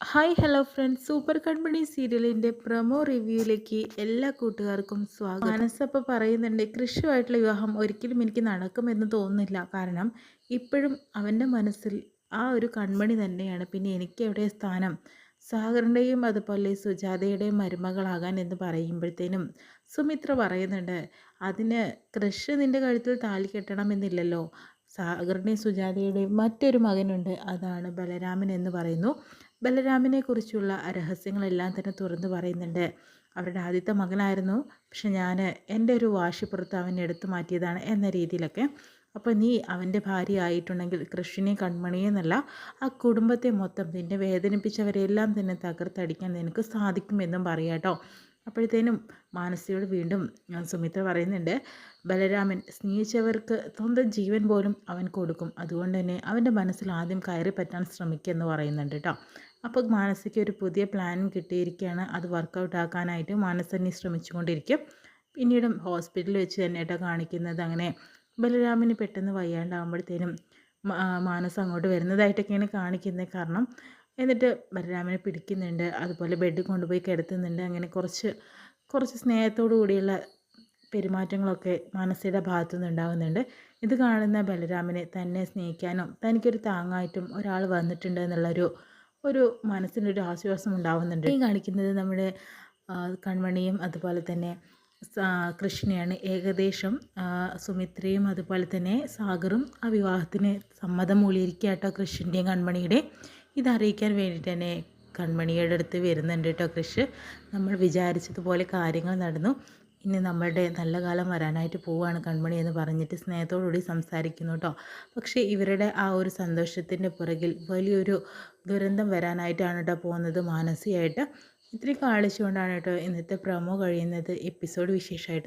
Hi hello friends super Kanmani സീരിയലിന്റെ promo റിവ്യൂയിലേക്ക് എല്ലാ കൂട്ടുകാർക്കും സ്വാഗതം. മനസ്സപ്പോൾ പറയുന്നുണ്ട് കൃഷിയുമായിട്ടുള്ള വിവാഹം ഒരിക്കലും എനിക്ക് നടക്കുമെന്ന് തോന്നുന്നില്ല. കാരണം ഇപ്പോഴും അവന്റെ മനസ്സിൽ ആ ഒരു കൺമണി തന്നെയാണ്. പിന്നെ എനിക്ക് എവിടെ സ്ഥാനം? സാഗറിന്റെയും അതുപോലെ സുജാതയുടെയും മരുമകളാകാൻ എന്ന് പറയുമ്പോഴത്തേനും സുമിത്ര പറയുന്നുണ്ട് അതിന് കൃഷി നിന്റെ കഴുത്തിൽ താലി കെട്ടണമെന്നില്ലല്ലോ. സാഗറിന്റെയും സുജാതയുടെയും മറ്റൊരു മകനുണ്ട്. അതാണ് ബലരാമൻ എന്ന് പറയുന്നു. ബലരാമനെ കുറിച്ചുള്ള രഹസ്യങ്ങളെല്ലാം തന്നെ തുറന്നു പറയുന്നുണ്ട്. അവരുടെ ആദ്യത്തെ മകനായിരുന്നു. പക്ഷെ ഞാൻ എന്റെ ഒരു വാശിപ്പുറത്ത് അവനെ എടുത്തു മാറ്റിയതാണ് എന്ന രീതിയിലൊക്കെ. അപ്പോൾ നീ അവന്റെ ഭാര്യ ആയിട്ടുണ്ടെങ്കിൽ കൃഷ്ണനെ കൺമണിയെന്നല്ല ആ കുടുംബത്തെ മൊത്തം നിന്നെ വേദനിപ്പിച്ചവരെല്ലാം തന്നെ തകർത്തടിക്കാൻ നിനക്ക് സാധിക്കുമെന്നും പറയാട്ടോ അപ്പോഴത്തേനും മാനസിയോട് വീണ്ടും സുമിത്ര പറയുന്നുണ്ട് ബലരാമൻ സ്നേഹിച്ചവർക്ക് സ്വന്തം ജീവൻ പോലും അവൻ കൊടുക്കും. അതുകൊണ്ട് തന്നെ അവന്റെ മനസ്സിൽ ആദ്യം കയറി പറ്റാൻ ശ്രമിക്കുക എന്ന് പറയുന്നുണ്ട് കേട്ടോ. അപ്പോൾ മാനസിക്ക് ഒരു പുതിയ പ്ലാൻ കിട്ടിയിരിക്കുകയാണ്. അത് വർക്കൗട്ട് ആക്കാനായിട്ട് മാനസന്നി ശ്രമിച്ചുകൊണ്ടിരിക്കും. പിന്നീടും ഹോസ്പിറ്റലിൽ വെച്ച് തന്നെ ഏട്ടാ കാണിക്കുന്നത്. അങ്ങനെ ബലരാമിന് പെട്ടെന്ന് വയ്യാണ്ടാകുമ്പോഴത്തേനും മാനസ് അങ്ങോട്ട് വരുന്നതായിട്ടൊക്കെയാണ് കാണിക്കുന്നത്. കാരണം എന്നിട്ട് ബലരാമിനെ പിടിക്കുന്നുണ്ട്. അതുപോലെ ബെഡ് കൊണ്ടുപോയി കിടത്തുന്നുണ്ട്. അങ്ങനെ കുറച്ച് കുറച്ച് സ്നേഹത്തോടു കൂടിയുള്ള പെരുമാറ്റങ്ങളൊക്കെ മാനസിയുടെ ഭാഗത്തു നിന്നുണ്ടാകുന്നുണ്ട് ഇത് കാണുന്ന ബലരാമിനെ തന്നെ സ്നേഹിക്കാനും തനിക്കൊരു താങ്ങായിട്ടും ഒരാൾ വന്നിട്ടുണ്ട് എന്നുള്ളൊരു ഒരു മനസ്സിനൊരു ആശ്വാസം ഉണ്ടാവുന്നുണ്ട്. ഈ കാണിക്കുന്നത് നമ്മുടെ കൺമണിയും അതുപോലെ തന്നെ കൃഷ്ണയാണ്. ഏകദേശം സുമിത്രയും അതുപോലെ തന്നെ സാഗറും ആ വിവാഹത്തിന് സമ്മതം മൂളിയിരിക്കുക കേട്ടോ കൃഷ്ണന്റെയും കൺമണിയുടെ ഇതറിയിക്കാൻ വേണ്ടിയിട്ട് തന്നെ കൺമണിയുടെ അടുത്ത് വരുന്നുണ്ട് കേട്ടോ കൃഷ്. നമ്മൾ വിചാരിച്ചതുപോലെ കാര്യങ്ങൾ നടന്നു. ഇനി നമ്മളുടെ നല്ല കാലം വരാനായിട്ട് പോവുകയാണ് കൺമണി എന്ന് പറഞ്ഞിട്ട് സ്നേഹത്തോടുകൂടി സംസാരിക്കുന്നു കേട്ടോ പക്ഷേ ഇവരുടെ ആ ഒരു സന്തോഷത്തിന്റെ പുറകിൽ വലിയൊരു ദുരന്തം വരാനായിട്ടാണ് കേട്ടോ പോകുന്നത് മാനസികമായിട്ട്. ഇത്രയും കാണിച്ചുകൊണ്ടാണ് കേട്ടോ ഇന്നത്തെ പ്രമോ കഴിയുന്നത്. എപ്പിസോഡ് വിശേഷമായിട്ട്